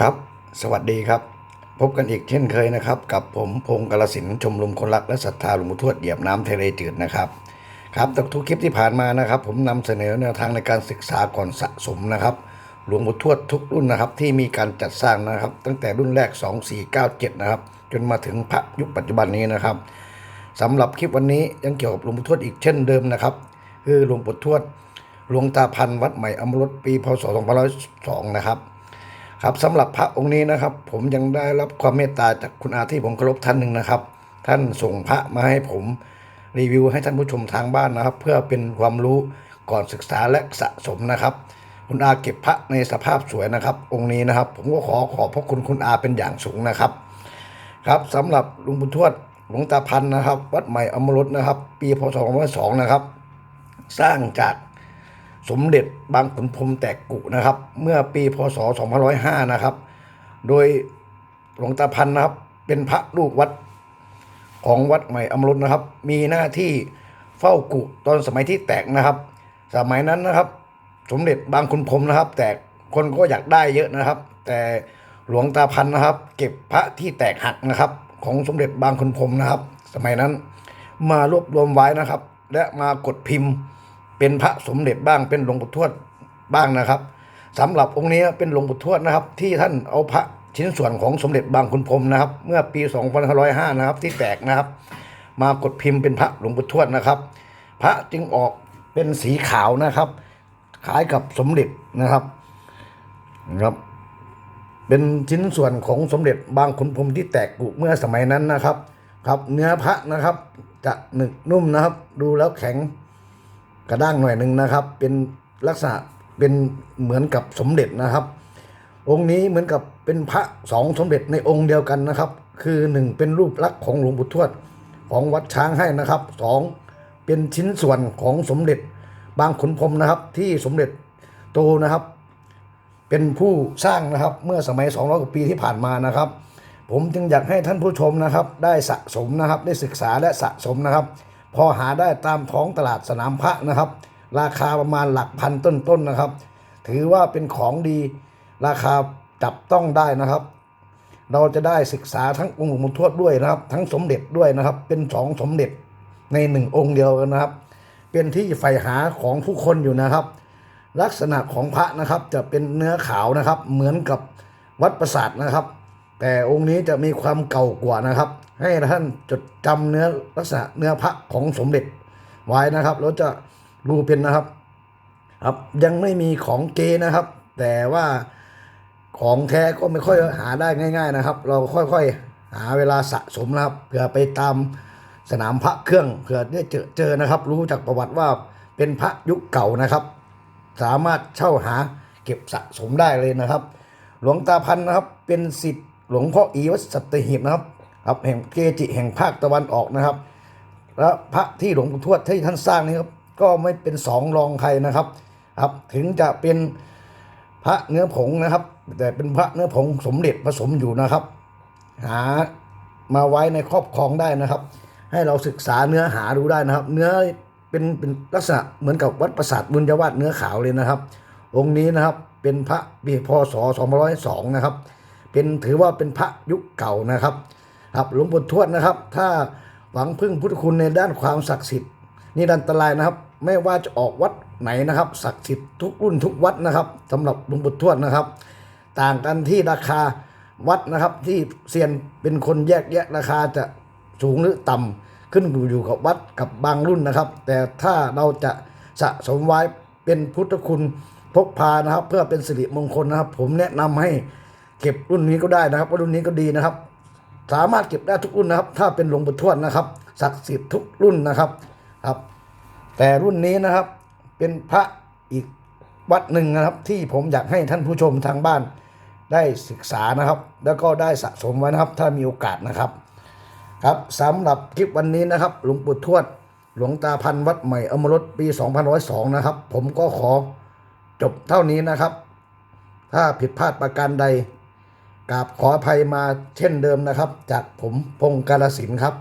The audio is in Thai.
ครับ สวัสดีครับ พบกันอีกเช่นเคยนะครับ กับผมพงศ์กาลสินชมรมคนรักและศรัทธาหลวงปู่ทวดเหยียบน้ำทะเลจืดนะครับ ครับทุกคลิปที่ผ่านมานะครับ ผมนำเสนอแนวทางในการศึกษาก่อนสะสมนะครับ หลวงปู่ทวดทุกรุ่นนะครับ ที่มีการจัดสร้างนะครับ ตั้งแต่รุ่นแรก 2497 นะครับ จนมาถึงพระยุคปัจจุบันนี้นะครับสำหรับคลิปวันนี้ยังเกี่ยวกับหลวงปู่ทวดอีกเช่นเดิมนะครับ คือหลวงปู่ทวดหลวงตาพันวัดใหม่อมรสปีพศ2502นะครับ ครับสำหรับพระองค์นี้นะครับ ผมยังได้รับความเมตตาจากคุณอาที่ผมเคารพท่านหนึ่งนะครับ ท่านส่งพระมาให้ผมรีวิวให้ท่านผู้ชมทางบ้านนะครับ เพื่อเป็นความรู้ก่อนศึกษาและสะสมนะครับ คุณอาเก็บพระในสภาพสวยนะครับ องค์นี้นะครับ ผมก็ขอขอบพระคุณคุณอาเป็นอย่างสูงนะครับ ครับสำหรับลุงบุญทวดหลวงตาพันนะครับ วัดใหม่อมรสนะครับ ปีพศ 2502 นะครับ สร้างจาก สมเด็จบางขุนพรมแตกกุนะครับ เมื่อปีพศ 2505 นะครับ โดยหลวงตาพันนะครับ เป็นพระลูกวัดของวัดใหม่อมรสนนะครับ มีหน้าที่เฝ้ากุตอนสมัยที่แตกนะครับ สมัยนั้นนะครับ สมเด็จบางขุนพรมนะครับ แตกคนก็อยากได้เยอะนะครับ แต่หลวงตาพันนะครับ เก็บพระที่แตกหักนะครับ ของสมเด็จบางขุนพรมนะครับ สมัยนั้นมารวบรวมไว้นะครับ และมากดพิมพ์ เป็นพระสมเด็จบ้างเป็นหลวงปู่ทวดบ้างนะครับสำหรับองค์นี้เป็นหลวงปู่ทวดนะครับ ที่ท่านเอาพระชิ้นส่วนของสมเด็จบางขุนพรมนะครับ เมื่อปี 2505 นะครับ ที่แตกนะครับ มากดพิมพ์เป็นพระหลวงปู่ทวดนะครับ พระจึงออกเป็นสีขาวนะครับคล้ายกับสมเด็จนะครับนะครับ เป็นชิ้นส่วนของสมเด็จบางขุนพรมที่แตกกุเมื่อสมัยนั้นนะครับ ครับ เนื้อพระนะครับ จะหนึบนุ่มนะครับ ดูแล้วแข็ง กระด้างหน่อยหนึ่งนะครับ เป็นลักษณะเป็นเหมือนกับสมเด็จนะครับ องค์นี้เหมือนกับเป็นพระสองสมเด็จในองค์เดียวกันนะครับ คือหนึ่งเป็นรูปลักษณ์ของหลวงปู่ทวดของวัดช้างให้นะครับสองเป็นชิ้นส่วนของสมเด็จบางขุนพรมนะครับ ที่สมเด็จโตนะครับ เป็นผู้สร้างนะครับเมื่อสมัย200กว่าปีที่ผ่านมานะครับ ผมจึงอยากให้ท่านผู้ชมนะครับ ได้สะสมนะครับได้ศึกษาและสะสมนะครับ พอหาได้ตามท้องตลาดสนามพระนะครับ ราคาประมาณหลักพันต้นๆนนะครับ ถือว่าเป็นของดีราคาจับต้องได้นะครับ เราจะได้ศึกษาทั้งองค์หลวงปู่ทวดด้วยนะครับ ทั้งสมเด็จด้วยนะครับ เป็นสองสมเด็จในหนึ่งองค์เดียวกันนะครับ เป็นที่ใฝ่หาของผู้คนอยู่นะครับ ลักษณะของพระนะครับจะเป็นเนื้อขาวนะครับ เหมือนกับวัดประสาทนะครับ แต่องค์นี้จะมีความเก่ากว่านะครับ ให้ท่านจดจำเนื้อลักษณะเนื้อพระของสมเด็จไว้นะครับแล้วจะดูเป็นนะครับ ครับยังไม่มีของเกนะครับ แต่ว่าของแท้ก็ไม่ค่อยหาได้ง่าย ๆนะครับ เราค่อยๆหาเวลาสะสมนะครับเผื่อไปตามสนามพระเครื่องเผื่อได้เจอเจอนะครับ รู้จากประวัติว่าเป็นพระยุคเก่านะครับ สามารถเช่าหาเก็บสะสมได้เลยนะครับ หลวงตาพันธ์นะครับเป็นสิทธิ หลวงพ่ออีวัดสัตหีบนะครับครับแห่งเกจิแห่งภาคตะวันออกนะครับ และพระที่หลวงปู่ทวดที่ท่านสร้างนี้ครับก็ไม่เป็นสองรองใครนะครับครับถึงจะเป็นพระเนื้อผงนะครับ แต่เป็นพระเนื้อผงสมเด็จผสมอยู่นะครับ หามาไว้ในครอบครองได้นะครับ ให้เราศึกษาเนื้อหาดูได้นะครับ เนื้อเป็นเป็นลักษณะเหมือนกับวัดประสาทบุญยวาดเนื้อขาวเลยนะครับ องค์นี้นะครับเป็นพระปีพศ2502 นะครับ เป็นถือว่าเป็นพระยุคเก่านะครับครับหลวงปู่ทวดนะครับ ถ้าหวังพึ่งพุทธคุณในด้านความศักดิ์สิทธิ์นี่อันตรายนะครับ ไม่ว่าจะออกวัดไหนนะครับ ศักดิ์สิทธิ์ทุกรุ่นทุกวัดนะครับสำหรับหลวงปู่ทวดนะครับ ต่างกันที่ราคาวัดนะครับที่เซียนเป็นคนแยกแยะราคาจะสูงหรือต่ำขึ้นอยู่กับวัดกับบางรุ่นนะครับ แต่ถ้าเราจะสะสมไว้เป็นพุทธคุณพกพานะครับ เพื่อเป็นสิริมงคลนะครับ ผมแนะนำให้ เก็บรุ่นนี้ก็ได้นะครับรุ่นนี้ก็ดีนะครับ สามารถเก็บได้ทุกรุ่นนะครับ ถ้าเป็นหลวงปู่ทวดนะครับศักดิ์สิทธิ์ทุกรุ่นนะครับครับ แต่รุ่นนี้นะครับเป็นพระอีกวัดหนึ่งนะครับ ที่ผมอยากให้ท่านผู้ชมทางบ้านได้ศึกษานะครับ แล้วก็ได้สะสมไว้นะครับ ถ้ามีโอกาสนะครับ ครับสำหรับคลิปวันนี้นะครับหลวงปู่ทวด หลวงตาพันวัดใหม่อมรสปี2502นะครับ ผมก็ขอจบเท่านี้นะครับ ถ้าผิดพลาดประการใด กราบขออภัยมาเช่นเดิมนะครับ จากผมพงศ์กาลสินธุ์ครับ